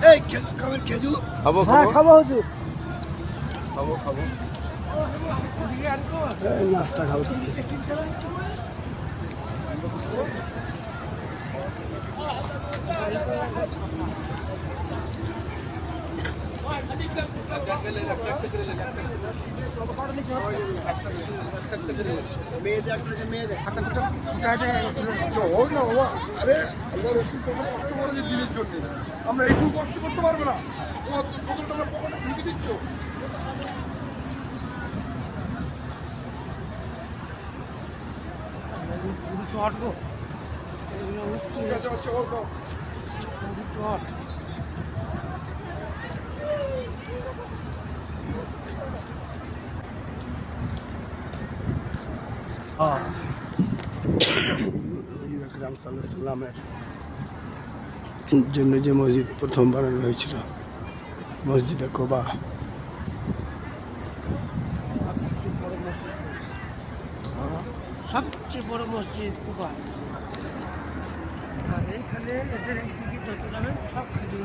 Hey, can come and get you? Come on, come on. Come on, come on. नाश्ता खाओ अधिक হোক না বাবা আরে আল্লাহ রসুল কত কষ্ট করেছে দিনের জন্য আমরা এইটুকু কষ্ট করতে পারব না তোমার বোতলটা আমার পকেটে ঢুকে দিচ্ছ ঠিক আছে হচ্ছে হোক না সাল্লামের জন্য যে মসজিদ প্রথম বানানো হয়েছিল মসজিদে কোবা সবচেয়ে বড় মসজিদ কোবা। আর এইখানে এদের চট্টগ্রামে সব খেজুর